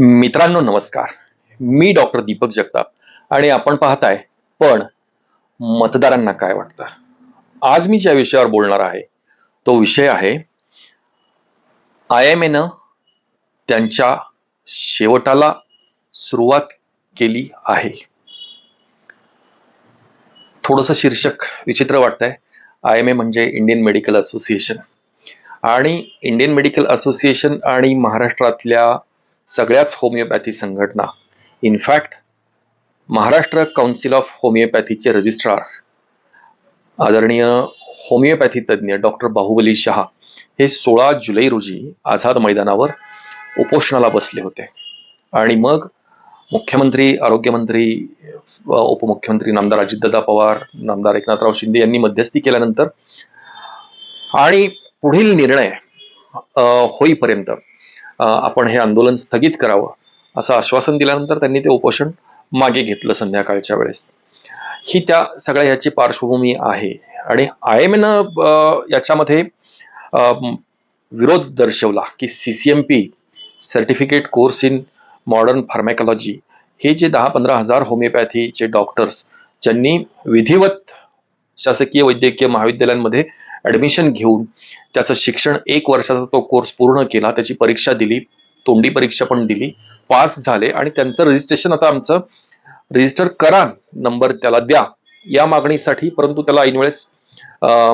मित्रांनो नमस्कार. मी डॉक्टर दीपक जगताप आणि आपण पाहताय पण मतदारांना काय वाटतं? आज मी ज्या विषयावर बोलणार आहे तो विषय आहे आय एम एनं त्यांच्या शेवटाला सुरुवात केली आहे. थोडंसं शीर्षक विचित्र वाटतंय. आय एम ए म्हणजे इंडियन मेडिकल असोसिएशन आणि इंडियन मेडिकल असोसिएशन आणि महाराष्ट्रातल्या सगळ्याच होमिओपॅथी संघटना. In fact Maharashtra council of होमिओपॅथीचे registrar आदरणीय होमिओपॅथी तज्ज्ञ डॉक्टर बाहुबली शहा हे सोळा जुलै रोजी आझाद मैदानावर उपोषणाला बसले होते. आणि मग मुख्यमंत्री आरोग्यमंत्री उपमुख्यमंत्री नामदार अजितदादा पवार नामदार एकनाथराव शिंदे यांनी मध्यस्थी केल्यानंतर आणि पुढील निर्णय होईपर्यंत आपण हे आंदोलन स्थगित करावं असं आश्वासन दिल्यानंतर त्यांनी ते उपोषण मागे घेतलं संध्याकाळच्या वेळेस. ही त्या सगळ्या ह्याची पार्श्वभूमी आहे. आणि आय एम याच्यामध्ये विरोध दर्शवला की C C M P certificate course in modern pharmacology हे जे दहा पंधरा हजार होमिओपॅथीचे डॉक्टर्स ज्यांनी विधिवत शासकीय वैद्यकीय महाविद्यालयांमध्ये ऍडमिशन घेऊन त्याचं शिक्षण एक वर्षाचा तो कोर्स पूर्ण केला त्याची परीक्षा दिली तोंडी परीक्षा पण दिली पास झाले आणि त्यांचं रजिस्ट्रेशन आता आमचं रजिस्टर करा नंबर त्याला द्या या मागणीसाठी परंतु त्याला ऐनवेळेस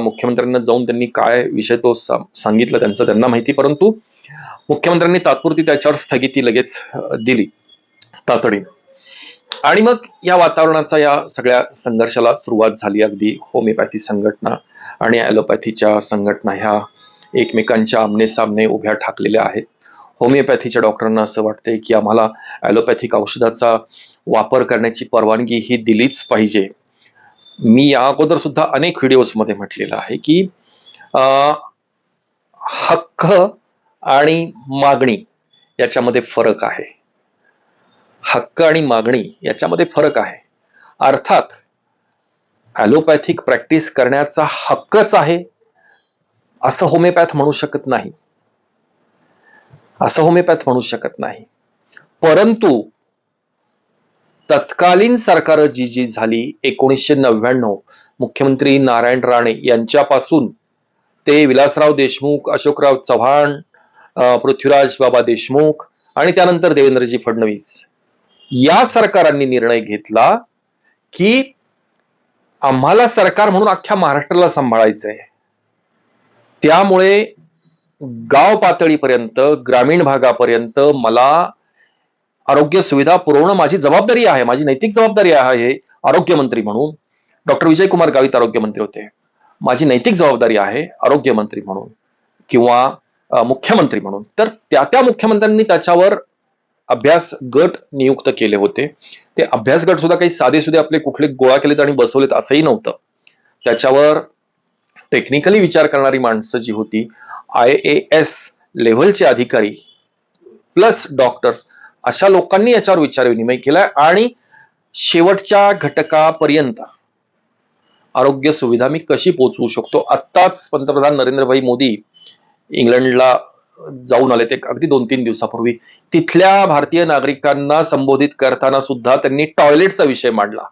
मुख्यमंत्र्यांना जाऊन त्यांनी काय विषय तो सांगितला सांगितलं त्यांचं त्यांना माहिती परंतु मुख्यमंत्र्यांनी तात्पुरती त्याच्यावर स्थगिती लगेच दिली तातडीने. आणि मग या वातावरणाचा या सगळ्या संघर्षाला सुरुवात झाली अगदी होमिओपॅथी संघटना आणि ॲलोपॅथीच्या संघटना ह्या एकमेकांच्या आमने सामने उभ्या ठाकलेल्या आहेत. होमिओपॅथीच्या डॉक्टरांना असं वाटते की आम्हाला ॲलोपॅथिक औषधाचा वापर करण्याची परवानगी ही दिलीच पाहिजे. मी या अगोदर सुद्धा अनेक व्हिडिओजमध्ये म्हटलेलं आहे की हक्क आणि मागणी याच्यामध्ये फरक आहे. हक्क आणि मागणी याच्यामध्ये फरक आहे. अर्थात ॲलोपॅथिक प्रॅक्टिस करण्याचा हक्कच आहे असं होमिओपॅथ म्हणू शकत नाही. असं होमिओपॅथ म्हणू शकत नाही. परंतु तत्कालीन सरकार जी जी झाली एकोणीसशे नव्याण्णव मुख्यमंत्री नारायण राणे यांच्यापासून ते विलासराव देशमुख अशोकराव चव्हाण पृथ्वीराज बाबा देशमुख आणि त्यानंतर देवेंद्रजी फडणवीस या सरकारांनी निर्णय घेतला की आम्हाला सरकार म्हणून अख्ख्या महाराष्ट्राला सांभाळायचं आहे त्यामुळे गाव पातळीपर्यंत ग्रामीण भागापर्यंत मला आरोग्य सुविधा पुरवणं माझी जबाबदारी आहे माझी नैतिक जबाबदारी आहे आरोग्यमंत्री म्हणून. डॉक्टर विजयकुमार गावित आरोग्यमंत्री होते. माझी नैतिक जबाबदारी आहे आरोग्यमंत्री म्हणून किंवा मुख्यमंत्री म्हणून. तर त्या त्या मुख्यमंत्र्यांनी त्याच्यावर अभ्यास गट नियुक्त केले होते. ते अभ्यास गट सुद्धा काही साधे सुधे आपले कुठले गोळा केलेत आणि बसवलेत असंही नव्हतं. त्याच्यावर टेक्निकली विचार करणारी माणसं जी होती आय ए एस लेव्हलचे अधिकारी प्लस डॉक्टर्स अशा लोकांनी याच्यावर विचार विनिमय केलाय आणि शेवटच्या घटकापर्यंत आरोग्य सुविधा मी कशी पोहोचवू शकतो? आत्ताच पंतप्रधान नरेंद्रभाई मोदी इंग्लंडला जाऊन आले ते अगदी दोन तीन दिवसापूर्वी. तिथल्या भारतीय नागरिकांना संबोधित करताना सुद्धा त्यांनी टॉयलेटचा विषय मांडला.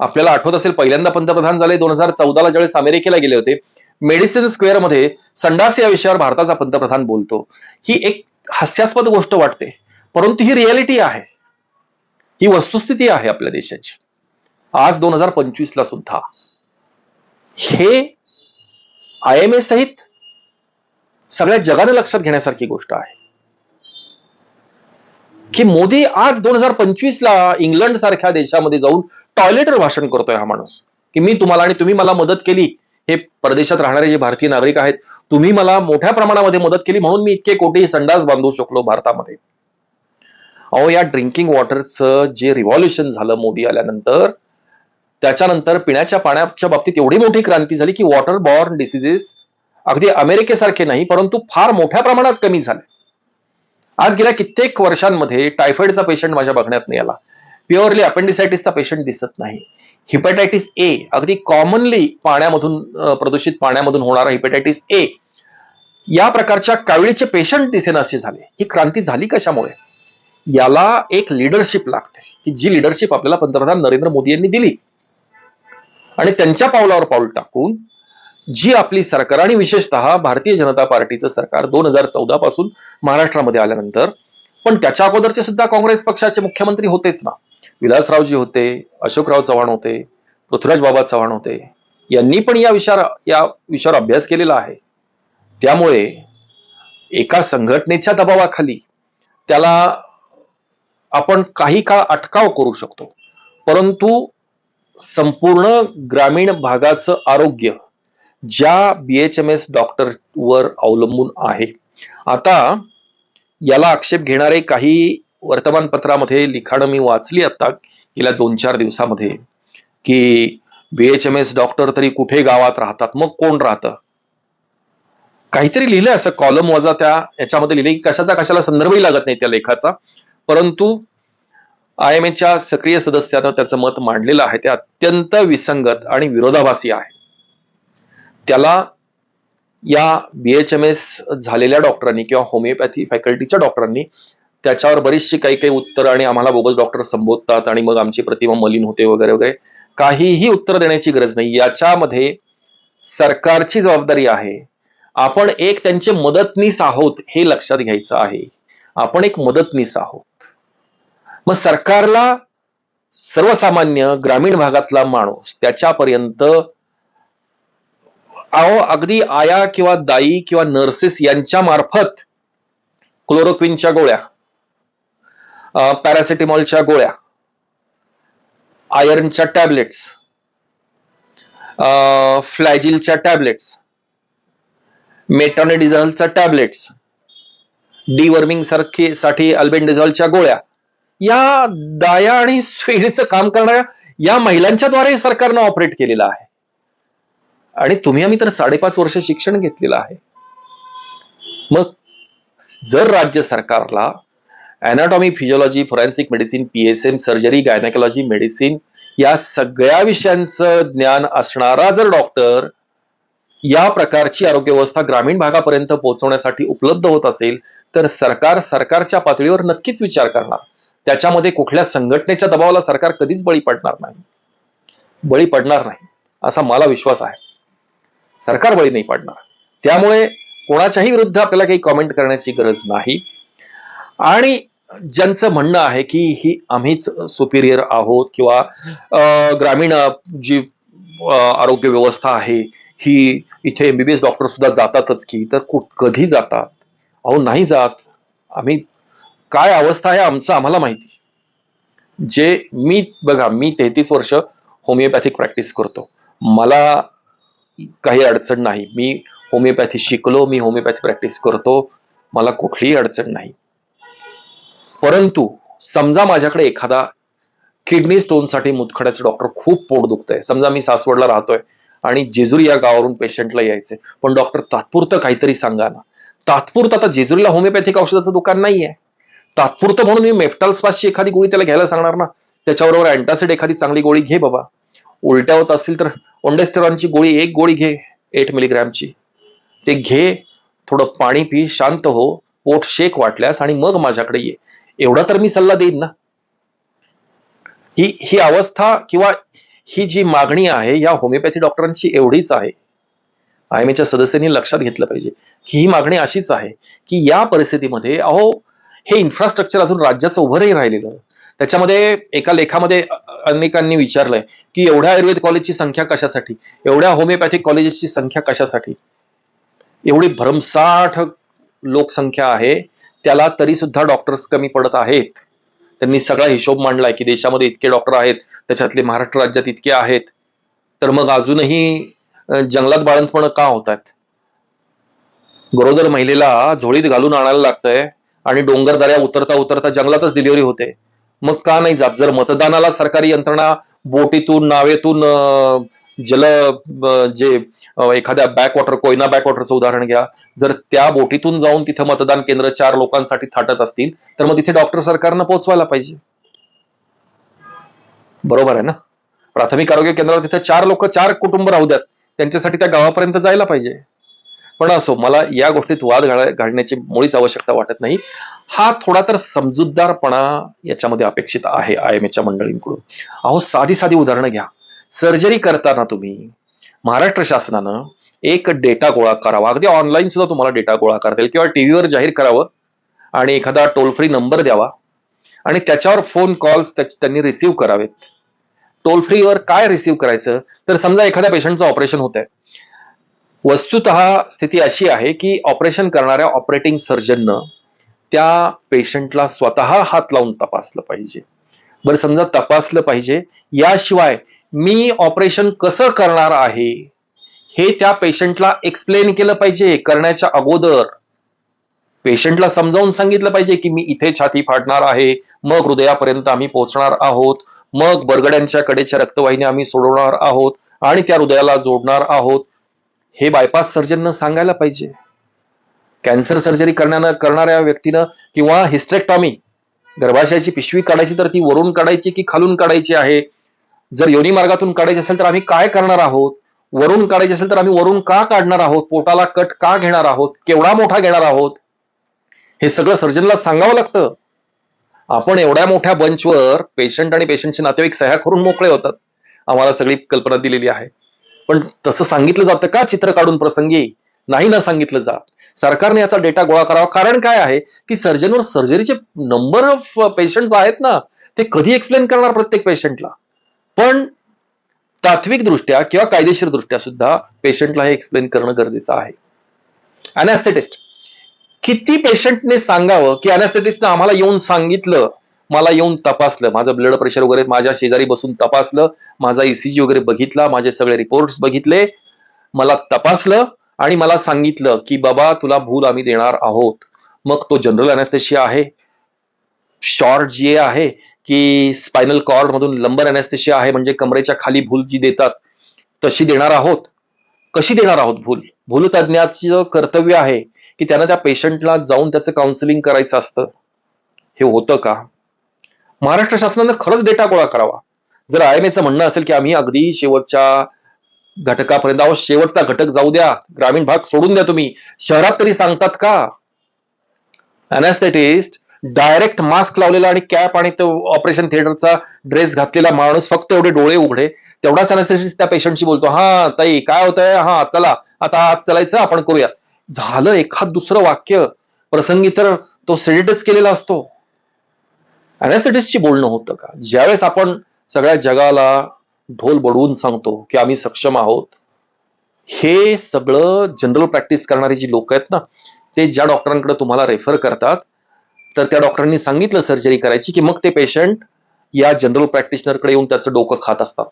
आपल्याला आठवत असेल पहिल्यांदा पंतप्रधान झाले दोन हजार चौदाला ज्यावेळेस अमेरिकेला गेले होते मेडिसिन स्क्वेअरमध्ये संडास या विषयावर भारताचा पंतप्रधान बोलतो. ही एक हास्यास्पद गोष्ट वाटते परंतु ही रियालिटी आहे. ही वस्तुस्थिती आहे आपल्या देशाची. आज दोन हजार पंचवीसला सुद्धा. हे आय एम ए सहित सगळ्या जगाने लक्षात घेण्यासारखी गोष्ट आहे. की मोदी आज दोन हजार पंचवीस ला इंग्लंड सारख्या देशामध्ये जाऊन टॉयलेटवर भाषण करतोय हा माणूस. की मी तुम्हाला आणि तुम्ही मला मदत केली. हे परदेशात राहणारे जे भारतीय नागरिक आहेत तुम्ही मला मोठ्या प्रमाणामध्ये मदत केली म्हणून मी इतके कोटी संडास बांधू शकलो भारतामध्ये. अहो या ड्रिंकिंग वॉटरचं जे रिव्हॉल्युशन झालं मोदी आल्यानंतर त्याच्यानंतर पिण्याच्या पाण्याच्या बाबतीत एवढी मोठी क्रांती झाली की वॉटर बॉर्न डिसिजेस अगदी अमेरिकेसारखे नाही परंतु फार मोठ्या प्रमाणात कमी झाले. आज गेल्या कित्येक वर्षांमध्ये टायफॉइडचा पेशंट माझ्या बघण्यात नाही आला. प्युअरली अपेंडिसायटिसचा पेशंट दिसत नाही. हिपॅटायटिस ए अगदी कॉमनली पाण्यामधून प्रदूषित पाण्यामधून होणारा हिपॅटायटिस ए या प्रकारच्या काविळीचे पेशंट दिसेनासे झाले. ही क्रांती झाली कशामुळे? याला एक लिडरशिप लागते. की जी लिडरशिप आपल्याला पंतप्रधान नरेंद्र मोदी यांनी दिली. आणि त्यांच्या पावलावर पाऊल टाकून जी आपली सरकार आणि विशेषतः भारतीय जनता पार्टीचं सरकार दोन हजार चौदा पासून महाराष्ट्रामध्ये आल्यानंतर पण त्याच्या अगोदरचे सुद्धा काँग्रेस पक्षाचे मुख्यमंत्री होतेच ना. विलासरावजी होते अशोकराव चव्हाण होते पृथ्वीराज बाबा चव्हाण होते. यांनी पण या विषयावर या विषयावर अभ्यास केलेला आहे. त्यामुळे एका संघटनेच्या दबावाखाली त्याला आपण काही काळ अटकाव करू शकतो. परंतु संपूर्ण ग्रामीण भागाचं आरोग्य ज्या B H M S doctor वर अवलंबून आहे. आता याला आक्षेप घेणारे काही वर्तमानपत्रामध्ये लिखाणं मी वाचली आता गेल्या दोन चार दिवसामध्ये की B H M S doctor तरी कुठे गावात राहतात मग कोण राहतं? काहीतरी लिहिलंय असं कॉलम वजा त्या याच्यामध्ये लिहिले की कशाचा कशाला संदर्भही लागत नाही त्या लेखाचा. परंतु आय एम एच्या सक्रिय सदस्यानं त्याचं मत मांडलेलं आहे. ते अत्यंत विसंगत आणि विरोधाभासी आहे. त्याला या बी एच एम एस झालेल्या डॉक्टरांनी किंवा होमिओपॅथी फॅकल्टीच्या डॉक्टरांनी त्याच्यावर बरीचशी काही काही उत्तरं आणि आम्हाला बोगस डॉक्टर संबोधतात आणि मग आमची प्रतिमा मलिन होते वगैरे वगैरे काहीही उत्तर देण्याची गरज नाही. याच्यामध्ये सरकारची जबाबदारी आहे. आपण एक त्यांचे मदतनीस आहोत हे लक्षात घ्यायचं आहे. आपण एक मदतनीस आहोत. मग सरकारला सर्वसामान्य ग्रामीण भागातला माणूस त्याच्यापर्यंत अहो अगदी आया किंवा दाई किंवा नर्सेस यांच्या मार्फत क्लोरोक्विनच्या गोळ्या पॅरासिटेमॉलच्या गोळ्या आयर्नच्या टॅबलेट्स फ्लॅजिलच्या टॅबलेट्स मेटॉनेडिझॉलच्या टॅबलेट्स डीवर्मिंग सारखी साठी अल्बेंडिझॉलच्या गोळ्या या दाया आणि स्वेडीचं काम करणाऱ्या या महिलांच्या द्वारे सरकारनं ऑपरेट केलेलं आहे. आणि तुम्ही आम्ही तर साडेपाच वर्ष शिक्षण घेतलेलं आहे. मग जर राज्य सरकारला anatomy physiology forensic medicine PSM surgery gynaecology medicine या सगळ्या विषयांचं ज्ञान असणारा जर डॉक्टर या प्रकारची आरोग्य व्यवस्था ग्रामीण भागापर्यंत पोहोचवण्यासाठी उपलब्ध होत असेल तर सरकार सरकारच्या पातळीवर नक्कीच विचार करणार. त्याच्यामध्ये कुठल्या संघटनेच्या दबावाला सरकार कधीच बळी पडणार नाही. बळी पडणार नाही असा मला विश्वास आहे. सरकार बळी नाही पडणार. त्यामुळे कोणाच्याही विरुद्ध आपल्याला काही कॉमेंट करण्याची गरज नाही. आणि ज्यांचं म्हणणं आहे की ही आम्हीच सुपिरियर आहोत किंवा ग्रामीण जी आरोग्य व्यवस्था आहे ही इथे एमबीबीएस डॉक्टर सुद्धा जातातच की तर कुठ कधी जातात? अहो नाही जात. आम्ही काय अवस्था आहे आमचं आम्हाला माहिती. जे मी बघा मी तेहतीस वर्ष होमिओपॅथिक प्रॅक्टिस करतो. मला काही अडचण नाही. मी होमिओपॅथी शिकलो मी होमिओपॅथी प्रॅक्टिस करतो. मला कुठलीही अडचण नाही. परंतु समजा माझ्याकडे एखादा किडनी स्टोनसाठी मुतखड्याचं डॉक्टर खूप पोट दुखतंय. समजा मी सासवडला राहतोय आणि जेजुरी या गावावरून पेशंटला यायचे पण डॉक्टर तात्पुरतं काहीतरी सांगा ना. तात्पुरतं आता जेजुरीला होमिओपॅथिक औषधाचं दुकान नाहीये. तात्पुरतं म्हणून मी मेफ्टाल स्पासची एखादी गोळी त्याला घ्यायला सांगणार ना? त्याच्याबरोबर अँटासिड एखादी चांगली गोळी घे बाबा. उलट्या होत असतील तर ओंडेस्टेरॉनची गोळी एक गोळी घे एट मिलीग्रॅमची ते घे थोडं पाणी पी शांत हो पोट शेक वाटल्यास आणि मग माझ्याकडे ये. एवढा तर मी सल्ला देईन ना. ही ही अवस्था किंवा ही जी मागणी आहे या होमिओपॅथी डॉक्टरांची एवढीच आहे. आय एम एच्या सदस्यांनी लक्षात घेतलं पाहिजे. की ही मागणी अशीच आहे की या परिस्थितीमध्ये अहो हे इन्फ्रास्ट्रक्चर अजून राज्याचं उभं नाही राहिलेलं. त्याच्यामध्ये एका लेखामध्ये अनेकांनी विचारलंय की एवढ्या आयुर्वेद कॉलेजची संख्या कशासाठी? एवढ्या होमिओपॅथिक कॉलेजेसची संख्या कशासाठी? एवढी भरमसाठ लोकसंख्या आहे त्याला तरी सुद्धा डॉक्टर्स कमी पडत आहेत. त्यांनी सगळा हिशोब मांडलाय की देशामध्ये इतके डॉक्टर आहेत त्याच्यातले महाराष्ट्र राज्यात इतके आहेत. तर मग अजूनही जंगलात बाळंतपण का होत आहेत गरोदर महिलेला झोळीत घालून आणायला लागतंय आणि डोंगर दऱ्या उतरता उतरता जंगलातच डिलिव्हरी होते. मग का नाही जात? जर मतदानाला सरकारी यंत्रणा बोटीतून नावेतून जल जे एखाद्या बॅकवॉटर कोयना बॅकवॉटरचं उदाहरण घ्या. जर त्या बोटीतून जाऊन तिथं मतदान केंद्र चार लोकांसाठी थाटत असतील तर मग तिथे डॉक्टर सरकारनं पोहोचवायला पाहिजे. बरोबर आहे ना? प्राथमिक आरोग्य केंद्रावर तिथे चार लोक चार कुटुंब राहू द्यात. त्यांच्यासाठी त्या गावापर्यंत जायला पाहिजे. पण असो मला या गोष्टीत वाद घालण्याची मुळीच आवश्यकता वाटत नाही. हा थोडा तर समजूतदारपणा याच्यामध्ये अपेक्षित आहे आय एम एच्या मंडळींकडून. अहो साधी साधी उदाहरणं घ्या. सर्जरी करताना तुम्ही महाराष्ट्र शासनानं एक डेटा गोळा करावा. अगदी ऑनलाईन सुद्धा तुम्हाला डेटा गोळा करता येईल किंवा टीव्हीवर जाहीर करावं आणि एखादा टोल फ्री नंबर द्यावा आणि त्याच्यावर फोन कॉल्स त्यांनी रिसिव्ह करावेत. टोल फ्रीवर काय रिसिव्ह करायचं? तर समजा एखाद्या पेशंटचं ऑपरेशन होत आहे वस्तुत स्थिती अशी आहे की ऑपरेशन करणाऱ्या ऑपरेटिंग सर्जननं त्या पेशंटला स्वतः हात लावून तपासलं पाहिजे. बरं समजा तपासलं पाहिजे. याशिवाय मी ऑपरेशन कसं करणार आहे हे त्या पेशंटला एक्सप्लेन केलं पाहिजे करण्याच्या अगोदर. पेशंटला समजावून सांगितलं पाहिजे की मी इथे छाती फाडणार आहे मग हृदयापर्यंत आम्ही पोहोचणार आहोत मग बरगड्यांच्या कडेच्या रक्तवाहिन्या आम्ही सोडवणार आहोत आणि त्या हृदयाला जोडणार आहोत. हे बायपास सर्जननं सांगायला पाहिजे. कॅन्सर सर्जरी करण्यानं करणाऱ्या व्यक्तीनं किंवा हिस्ट्रेक्टॉमी गर्भाशयाची पिशवी काढायची तर ती वरून काढायची की खालून काढायची आहे? जर योनी मार्गातून काढायची असेल तर आम्ही काय करणार आहोत? वरून काढायची असेल तर आम्ही वरून का काढणार आहोत? पोटाला कट का घेणार आहोत? केवढा मोठा घेणार आहोत? हे सगळं सर्जनला सांगावं लागतं. आपण एवढ्या मोठ्या बंचवर पेशंट आणि पेशंटचे नातेवाईक सह्या करून मोकळे होतात. आम्हाला सगळी कल्पना दिलेली आहे. पण तसं सांगितलं जातं का? चित्र काढून प्रसंगी नाही ना सांगितलं जात. सरकारने याचा डेटा गोळा करावा. कारण काय आहे की सर्जनवर सर्जरीचे नंबर ऑफ पेशंट आहेत ना ते कधी एक्सप्लेन करणार प्रत्येक पेशंटला पण तात्विक दृष्ट्या किंवा कायदेशीर दृष्ट्या सुद्धा पेशंटला हे एक्सप्लेन करणं गरजेचं आहे. अनॅस्थेटिस्ट किती पेशंटने सांगावं की अनॅस्थेटिस्टने आम्हाला येऊन सांगितलं मला येऊन तपासलं. माझं ब्लड प्रेशर वगैरे माझ्या शेजारी बसून तपासलं. माझा ईसीजी वगैरे बघितला. माझे सगळे रिपोर्ट्स बघितले. मला तपासलं आणि मला सांगितलं की बाबा तुला भूल आम्ही देणार आहोत. मग तो जनरल अनेस्थेशिया आहे. शॉर्ट जी आहे की स्पायनल कॉर्ड मधून लंबर अनेस्थेशिया आहे म्हणजे कमरेच्या खाली भूल जी देतात तशी देणार आहोत. कशी देणार आहोत भूल? भूलतज्ञाचं कर्तव्य आहे की त्यानं त्या पेशंटला जाऊन त्याचं काउन्सिलिंग करायचं असतं. हे होतं का? महाराष्ट्र शासनानं खरंच डेटा गोळा करावा. जर आय एम एचं म्हणणं असेल की आम्ही अगदी शेवटच्या घटकापर्यंत अहो शेवटचा घटक जाऊ द्या ग्रामीण भाग सोडून द्या तुम्ही शहरात तरी सांगतात का? अनॅस्थेटिस्ट डायरेक्ट मास्क लावलेला आणि कॅप आणि तो ऑपरेशन थिएटरचा ड्रेस घातलेला माणूस फक्त एवढे डोळे उघडे तेवढाच अनॅस्थेटिस्ट त्या पेशंटशी बोलतो हा ताई काय होतंय? हा चला आता आज चलायचं आपण करूया. झालं एखाद दुसरं वाक्य प्रसंगी तर तो सेडिटच केलेला असतो. अनॅस्थेटिस्टशी बोलणं होतं का? ज्यावेळेस आपण सगळ्या जगाला ढोल बडवून सांगतो की आम्ही सक्षम आहोत हे सगळं जनरल प्रॅक्टिस करणारी जी लोक आहेत ना ते ज्या डॉक्टरांकडे तुम्हाला रेफर करतात तर त्या डॉक्टरांनी सांगितलं सर्जरी करायची की मग ते पेशंट या जनरल प्रॅक्टिशनरकडे येऊन त्याचं डोकं खात असतात.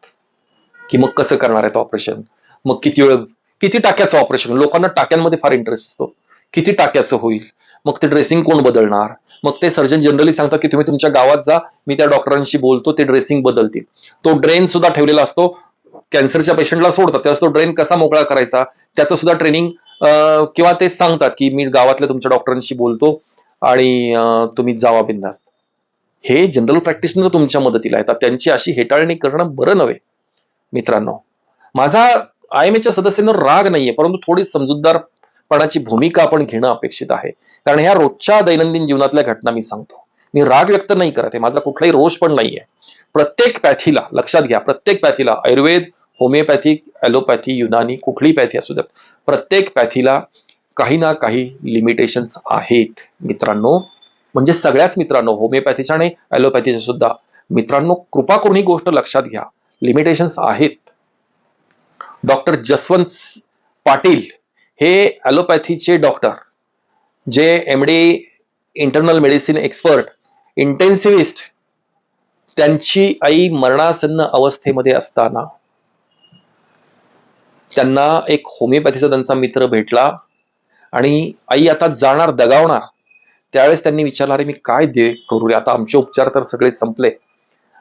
की मग कसं करणार आहेत ऑपरेशन मग किती वेळ किती टाक्याचं ऑपरेशन लोकांना टाक्यांमध्ये फार इंटरेस्ट असतो. किती टाक्याचं होईल? मग ते ड्रेसिंग कोण बदलणार? मग ते सर्जन जनरली सांगतात की तुम्ही तुमच्या गावात जा मी त्या डॉक्टरांशी बोलतो ते ड्रेसिंग बदलतील. तो ड्रेन सुद्धा ठेवलेला असतो कॅन्सरच्या पेशंटला सोडतात त्यावेळेस तो ड्रेन कसा मोकळा करायचा त्याचं सुद्धा ट्रेनिंग किंवा ते सांगतात की मी गावातल्या तुमच्या डॉक्टरांशी बोलतो आणि तुम्ही जावा बिंदास्त. हे जनरल प्रॅक्टिशनर तुमच्या मदतीला येतात. त्यांची अशी हेटाळणी करणं बरं नव्हे मित्रांनो. माझा आय एम एच्या सदस्यांना राग नाहीये परंतु थोडी समजूतदार पणाची भूमिका आपण घेणं अपेक्षित आहे. कारण ह्या रोजच्या दैनंदिन जीवनातल्या घटना मी सांगतो. मी राग व्यक्त नाही करत आहे. माझा कुठलाही रोष पण नाहीये. प्रत्येक पॅथीला लक्षात घ्या प्रत्येक पॅथीला आयुर्वेद होमिओपॅथिक ॲलोपॅथी युनानी कुठली पॅथी असू द्यात प्रत्येक पॅथीला काही ना काही लिमिटेशन्स आहेत. मित्रांनो म्हणजे सगळ्याच मित्रांनो होमिओपॅथीच्या आणि ॲलोपॅथीच्या सुद्धा मित्रांनो कृपा करून ही गोष्ट लक्षात घ्या. लिमिटेशन्स आहेत. डॉक्टर जसवंत पाटील हे ॲलोपॅथीचे डॉक्टर जे M D internal medicine expert intensivist त्यांची आई मरणासन्न अवस्थेमध्ये असताना त्यांना एक होमिओपॅथीचा त्यांचा मित्र भेटला आणि आई आता जाणार दगावणार. त्यावेळेस त्यांनी विचारलं अरे मी काय दे करू रे? आता आमचे उपचार तर सगळे संपले.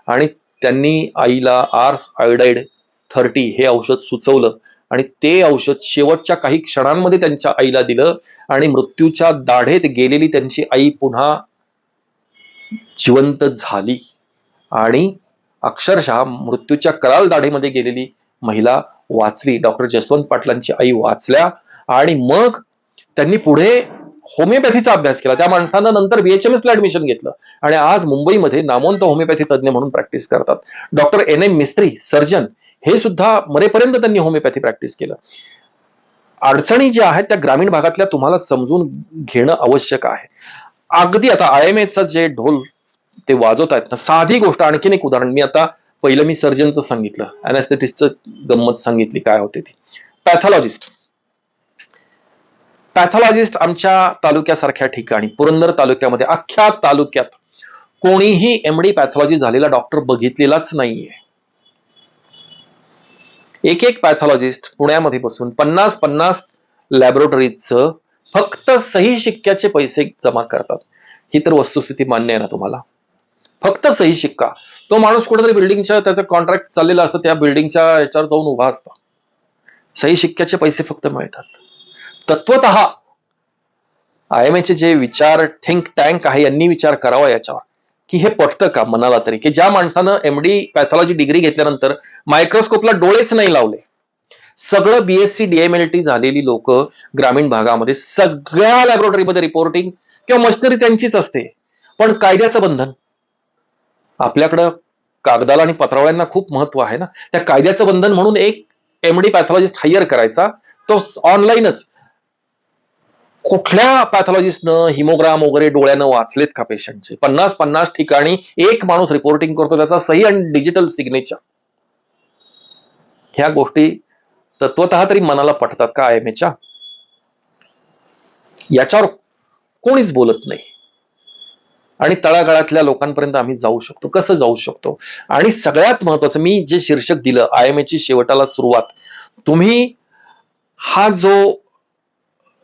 आणि त्यांनी आईला आर्स आयोडाईड थर्टी हे औषध सुचवलं. आणि ते औषध शेवटच्या काही क्षणांमध्ये त्यांच्या आईला दिलं आणि मृत्यूच्या दाढेत गेलेली त्यांची आई पुन्हा जिवंत झाली. आणि अक्षरशः मृत्यूच्या कराल दाढेमध्ये गेलेली महिला वाचली. डॉक्टर जसवंत पाटलांची आई वाचल्या आणि मग त्यांनी पुढे होमिओपॅथीचा अभ्यास केला. त्या माणसानं नंतर बीएचएमएस ला ऍडमिशन घेतलं आणि आज मुंबईमध्ये नामवंत होमिओपॅथी तज्ज्ञ म्हणून प्रॅक्टिस करतात. Doctor N M Mistry surgeon हे सुद्धा मरेपर्यंत त्यांनी होमिओपॅथी प्रॅक्टिस केलं. अडचणी ज्या आहेत त्या ग्रामीण भागातल्या तुम्हाला समजून घेणं आवश्यक आहे. अगदी आता आय एम एचा जे ढोल ते वाजवत आहेत ना साधी गोष्ट आणखीन एक उदाहरण. मी आता पहिलं मी सर्जनचं सांगितलं. अनेस्थेटिस्टचं गंमत सांगितली काय होते ती. पॅथॉलॉजिस्ट पॅथॉलॉजिस्ट आमच्या तालुक्यासारख्या ठिकाणी पुरंदर तालुक्यामध्ये अख्ख्या तालुक्यात कोणीही एमडी पॅथॉलॉजी झालेला डॉक्टर बघितलेलाच नाहीये. एक एक पॅथॉलॉजिस्ट पुण्यामध्ये बसून पन्नास पन्नास लॅबोरेटरीचं फक्त सही शिक्क्याचे पैसे जमा करतात. ही तर वस्तुस्थिती मान्य आहे ना तुम्हाला. फक्त सही शिक्का. तो माणूस कुठेतरी बिल्डिंगच्या त्याचा कॉन्ट्रॅक्ट चाललेला असतं त्या बिल्डिंगच्या याच्यावर जाऊन उभा असतो. सही शिक्क्याचे पैसे फक्त मिळतात. तत्वत आय एम चे जे विचार थिंक टँक आहे यांनी विचार करावा याच्यावर. की हे पटतं का मनाला तरी? की ज्या माणसानं एमडी पॅथॉलॉजी डिग्री घेतल्यानंतर मायक्रोस्कोपला डोळेच नाही लावले. सगळं बीएससी डीएमएलटी झालेली लोक ग्रामीण भागामध्ये सगळ्या लॅबोरेटरीमध्ये रिपोर्टिंग किंवा मशिनरी त्यांचीच असते. पण कायद्याचं बंधन. आपल्याकडं कागदाला आणि पत्रावळ्यांना खूप महत्त्व आहे ना? त्या कायद्याचं बंधन म्हणून एक एमडी पॅथॉलॉजिस्ट हायर करायचा तो ऑनलाईनच कुठल्या पॅथॉलॉजिस्टनं हिमोग्राम वगैरे डोळ्यानं वाचलेत का पेशंटचे पन्नास पन्नास ठिकाणी एक माणूस रिपोर्टिंग करतो त्याचा सही आणि डिजिटल सिग्नेचर ह्या गोष्टी तत्वत तरी मनाला पटतात का आय एम एच्या याच्यावर कोणीच बोलत नाही. आणि तळागाळातल्या लोकांपर्यंत आम्ही जाऊ शकतो. कसं जाऊ शकतो? आणि सगळ्यात महत्वाचं मी जे शीर्षक दिलं आय एम ची शेवटाला सुरुवात तुम्ही हा जो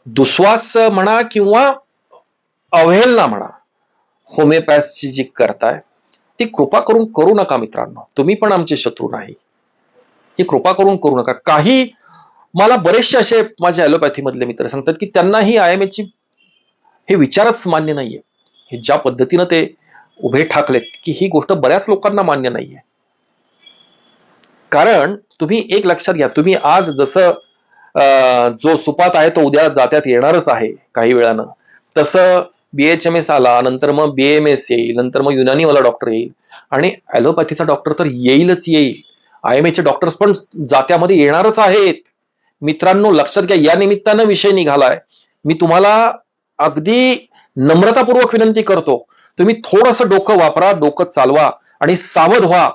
दुस्वास म्हणा किंवा अवहेलना म्हणा होमिओपॅथची जी करताय ती कृपा करून करू नका मित्रांनो. तुम्ही पण आमचे शत्रू नाही. ही कृपा करून करू नका. काही मला बरेचसे असे माझे ॲलोपॅथी मधले मित्र सांगतात की त्यांनाही आय एम ची हे विचारच मान्य नाहीये. हे ज्या पद्धतीनं ते उभे ठाकलेत की ही गोष्ट बऱ्याच लोकांना मान्य नाहीये. कारण तुम्ही एक लक्षात घ्या तुम्ही आज जसं जो सुपात आहे तो उद्या जात्यात येणारच आहे काही वेळानं. तसं बीएचएमएस आला नंतर मग बीएमएस येईल नंतर मग युनानीवाला डॉक्टर येईल आणि ॲलोपॅथीचा डॉक्टर तर येईलच येईल. आय एम चे डॉक्टर्स पण जात्यामध्ये येणारच आहेत. मित्रांनो लक्षात घ्या या निमित्तानं विषय निघालाय. मी तुम्हाला अगदी नम्रतापूर्वक विनंती करतो तुम्ही थोडंसं डोकं वापरा डोकं चालवा आणि सावध व्हा.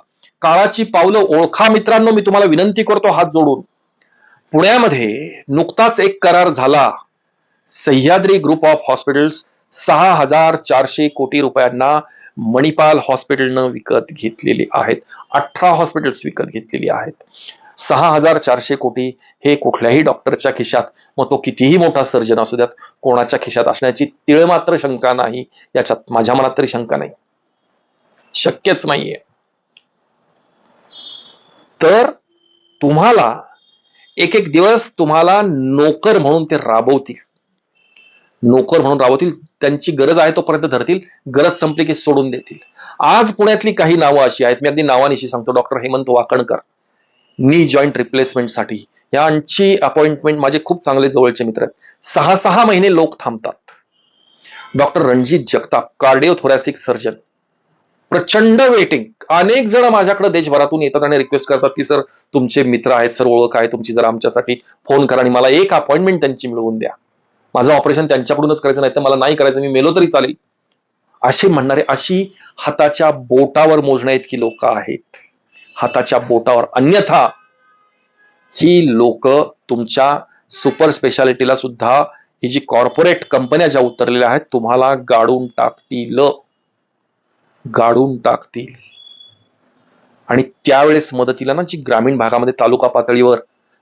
काळाची पावलं ओळखा मित्रांनो मी तुम्हाला विनंती करतो हात जोडून. पुण्यामध्ये नुकताच एक करार झाला. सह्याद्री ग्रुप ऑफ हॉस्पिटल्स सहा हजार चारशे कोटी रुपयांना मणिपाल हॉस्पिटलनं विकत घेतलेली आहेत. अठरा हॉस्पिटल्स विकत घेतलेली आहेत. सहा हजार चारशे कोटी हे कुठल्याही डॉक्टरच्या खिशात मग तो कितीही मोठा सर्जन असू द्यात कोणाच्या खिशात असण्याची तिळ मात्र शंका नाही याच्यात माझ्या मनात तरी शंका नाही. शक्यच नाहीये. तर तुम्हाला एक एक दिवस तुम्हाला नोकर म्हणून ते राबवतील. नोकर म्हणून राबवतील त्यांची गरज आहे तोपर्यंत धरतील गरज संपली की सोडून देतील. आज पुण्यातली काही नावं अशी आहेत मी अगदी नावानिशी सांगतो डॉक्टर हेमंत वाकणकर. नी जॉईंट रिप्लेसमेंटसाठी यांची अपॉइंटमेंट माझे खूप चांगले जवळचे मित्र आहेत. सहा सहा महिने लोक थांबतात. Doctor Ranjit Jagtap cardio thoracic surgeon. प्रचंड वेटिंग अनेक जण माझ्याकडे देशभरातून येतात आणि रिक्वेस्ट करतात की सर तुमचे मित्र आहेत सर ओळख आहे तुमची जरा आमच्यासाठी फोन करा आणि मला एक अपॉइंटमेंट त्यांची मिळवून द्या. माझं ऑपरेशन त्यांच्याकडूनच करायचं नाही तर मला नाही करायचं मी मेलो तरी चालेल. असे म्हणणारे अशी हाताच्या बोटावर मोजण्या इतकी लोक आहेत. हाताच्या बोटावर अन्यथा ही लोक तुमच्या सुपर स्पेशालिटीला सुद्धा ही जी कॉर्पोरेट कंपन्या ज्या उतरलेल्या आहेत तुम्हाला गाडून टाकतील. गाडून टाकतील. आणि त्यावेळेस मदतीला ना जी ग्रामीण भागामध्ये तालुका पातळीवर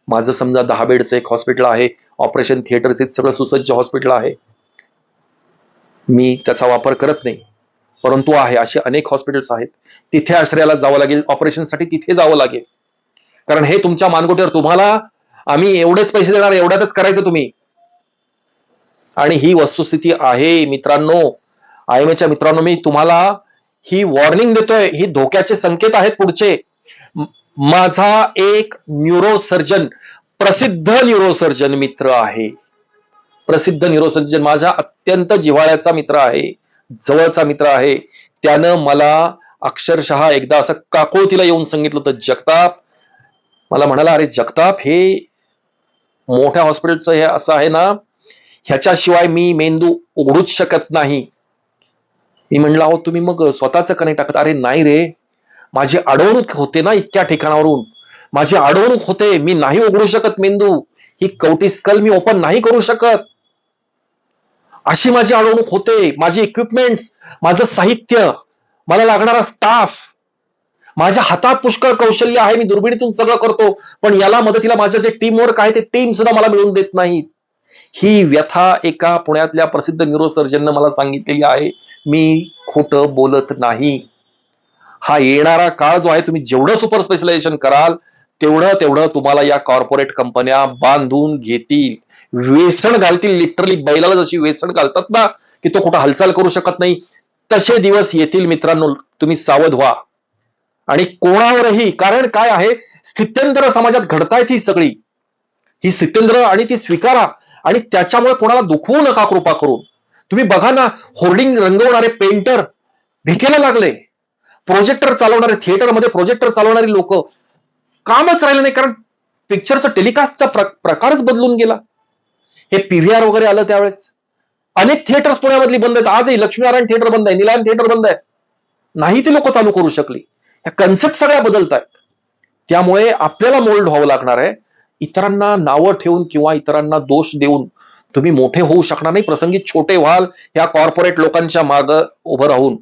माझं समजा दहा बेडचं एक हॉस्पिटल आहे ऑपरेशन थिएटरचे सगळं सुसज्ज हॉस्पिटल आहे. मी त्याचा वापर करत नाही. परंतु आहे असे अनेक हॉस्पिटल्स आहेत. तिथे आश्रयाला जावं लागेल ऑपरेशनसाठी तिथे जावं लागेल. कारण हे तुमच्या मानकोटीवर तुम्हाला आम्ही एवढेच पैसे देणार एवढ्यातच करायचं तुम्ही. आणि ही वस्तुस्थिती आहे मित्रांनो. आय एम मित्रांनो मी तुम्हाला ही वॉर्निंग देतोय ही धोक्याचे संकेत आहेत पुढचे. माझा एक न्यूरोसर्जन प्रसिद्ध न्यूरोसर्जन मित्र आहे. प्रसिद्ध न्यूरोसर्जन माझ्या अत्यंत जिव्हाळ्याचा मित्र आहे जवळचा मित्र आहे. त्यानं मला अक्षरशः एकदा असं काकुळतीला येऊन सांगितलं तर जगताप. मला म्हणाला अरे जगताप हे मोठ्या हॉस्पिटलचं हे असं आहे ना ह्याच्याशिवाय मी मेंदू उघडूच शकत नाही. मी म्हणलं अहो तुम्ही मग स्वतःचं कनेक्ट टाकत अरे नाही रे. माझी अडवणूक होते ना इतक्या ठिकाणावरून. माझी अडवणूक होते. मी नाही उघडू शकत मेंदू. ही कवटी स्कल मी ओपन नाही करू शकत. अशी माझी अडवणूक होते. माझी इक्विपमेंट्स माझं साहित्य मला लागणारा स्टाफ माझ्या हातात पुष्कळ कौशल्य आहे. मी दुर्बिणीतून सगळं करतो. पण याला मदतीला माझं जे टीम वर्क आहे ते टीम सुद्धा मला मिळवून देत नाहीत. ही व्यथा एका पुण्यातल्या प्रसिद्ध न्यूरोसर्जननं मला सांगितलेली आहे. मी खोटं बोलत नाही. हा येणारा काळ जो आहे तुम्ही जेवढं सुपर स्पेशलायझेशन कराल तेवढं तेवढं तुम्हाला या कॉर्पोरेट कंपन्या बांधून घेतील. वेसण घालतील. लिटरली बैलाला जशी वेसण घालतात ना की तो कुठं हालचाल करू शकत नाही. तसे दिवस येतील मित्रांनो तुम्ही सावध व्हा. आणि कोणावरही कारण काय आहे स्थित्यंतर समाजात घडतायत ही सगळी. ही स्थित्यंतर आणि ती स्वीकारा. आणि त्याच्यामुळे कोणाला दुखवू नका कृपा करून. तुम्ही बघा ना होर्डिंग रंगवणारे पेंटर भिकेला लागले. प्रोजेक्टर चालवणारे थिएटरमध्ये प्रोजेक्टर चालवणारी लोक कामच राहिलं नाही कारण पिक्चरचा टेलिकास्टचा प्र, प्रकारच बदलून गेला. हे पीव्हीआर वगैरे आलं त्यावेळेस. अनेक थिएटर्स पुण्यामधली बंद आहेत. आजही लक्ष्मीनारायण थिएटर बंद आहे निलायन थिएटर बंद आहे. नाही ती लोक चालू करू शकली. ह्या कन्सेप्ट सगळ्या बदलत आहेत त्यामुळे आपल्याला मोल्ड व्हावं लागणार आहे. इतरांना नावं ठेवून किंवा इतरांना दोष देऊन तुम्ही मोठे होऊ शकणार नाही. प्रसंगी छोटे व्हाल ह्या कॉर्पोरेट लोकांच्या माग उभं राहून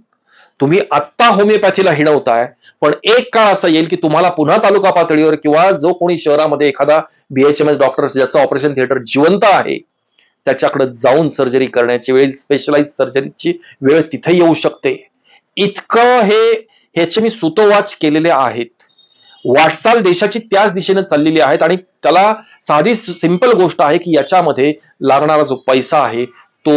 तुम्ही आत्ता होमिओपॅथीला हिणवताय पण एक काळ असं येईल की तुम्हाला पुन्हा तालुका पातळीवर किंवा जो कोणी शहरामध्ये एखादा बीएचएमएस डॉक्टर ज्याचं ऑपरेशन थिएटर जिवंत आहे त्याच्याकडे जाऊन सर्जरी करण्याची वेळ स्पेशलाइज सर्जरीची वेळ तिथे येऊ शकते. इतकं हे ह्याचे मी सुतोवाच केलेले आहेत. वाटचाल देशाची त्याच दिशेने चाललेली आहेत आणि त्याला साधी सिंपल गोष्ट आहे की याच्यामध्ये लागणारा जो पैसा आहे तो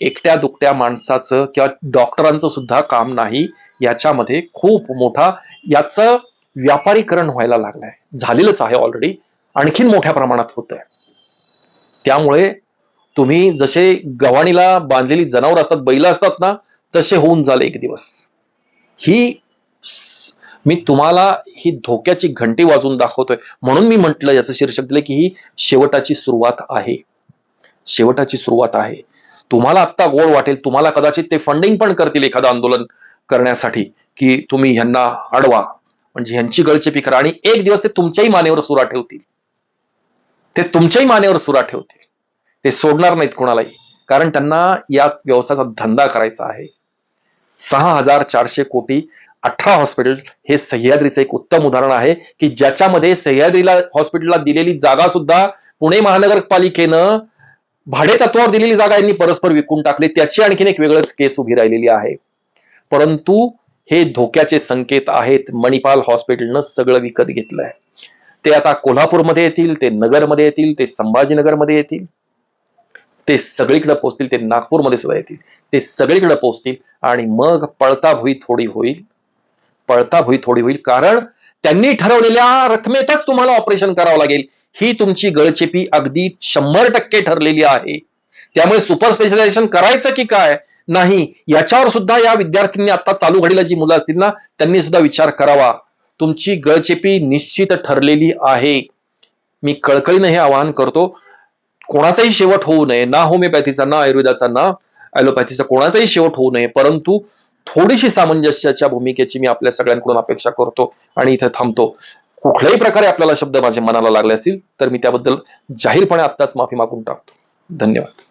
एकट्या दुकट्या माणसाचं किंवा डॉक्टरांचं सुद्धा काम नाही. याच्यामध्ये खूप मोठा याचं व्यापारीकरण व्हायला लागलंय. झालेलंच आहे ऑलरेडी आणखीन मोठ्या प्रमाणात होत आहे त्यामुळे तुम्ही जसे गव्हाणीला बांधलेली जनावर असतात बैल असतात ना तसे होऊन जाले एक दिवस. ही मी तुम्हाला ही धोक्याची घंटी वाजून दाखवतोय. म्हणून मी म्हटलं याचं शीर्षक दिलं की ही शेवटाची सुरुवात आहे. शेवटाची सुरुवात आहे. तुम्हाला आत्ता गोड वाटेल. तुम्हाला कदाचित ते फंडिंग पण करतील एखादं आंदोलन करण्यासाठी की तुम्ही ह्यांना अडवा. म्हणजे ह्यांची गळचेपी करा आणि एक दिवस ते तुमच्याही मानेवर सुरा ठेवतील. ते तुमच्याही मानेवर सुरा ठेवतील. ते सोडणार नाहीत कोणालाही. कारण त्यांना या व्यवसायाचा धंदा करायचा आहे. सहा हजार चारशे कोटी अठरा हॉस्पिटल हे सह्याद्रीचं एक उत्तम उदाहरण आहे की ज्याच्यामध्ये सह्याद्रीला हॉस्पिटलला दिलेली जागा सुद्धा पुणे महानगरपालिकेनं भाडे तत्वावर दिलेली जागा यांनी परस्पर विकून टाकली. त्याची आणखीन एक वेगळंच केस उभी राहिलेली आहे. परंतु हे धोक्याचे संकेत आहेत. मणिपाल हॉस्पिटलनं सगळं विकत घेतलंय. ते आता कोल्हापूरमध्ये येतील ते नगरमध्ये येतील ते संभाजीनगरमध्ये येतील ते सगळीकडे पोहोचतील ते नागपूरमध्ये सुद्धा येतील ते सगळीकडे पोहोचतील आणि मग पळता भुई थोडी होईल. पळता भुई थोडी होईल. कारण त्यांनी ठरवलेल्या रकमेतच तुम्हाला ऑपरेशन करावं लागेल. ही तुमची गळचेपी अगदी शंभर टक्के ठरलेली आहे. त्यामुळे सुपर स्पेशलायझेशन करायचं की काय? नाही. याच्यावर सुद्धा या विद्यार्थ्यांनी आता चालू घडीला जी मुलं असतील ना त्यांनी सुद्धा विचार करावा. तुमची गळचेपी निश्चित ठरलेली आहे. मी कळकळीनं हे आवाहन करतो. कोणाचाही शेवट होऊ नये. ना होमिओपॅथीचा ना आयुर्वेदाचा ना ॲलोपॅथीचा कोणाचाही शेवट होऊ नये. परंतु थोडीशी सामंजस्याच्या भूमिकेची मी आपल्या सगळ्यांकडून अपेक्षा करतो आणि इथे थांबतो. कुठल्याही प्रकारे आपल्याला शब्द माझे मनाला लागले असतील तर मी त्याबद्दल जाहीरपणे आत्ताच माफी मागून टाकतो. धन्यवाद.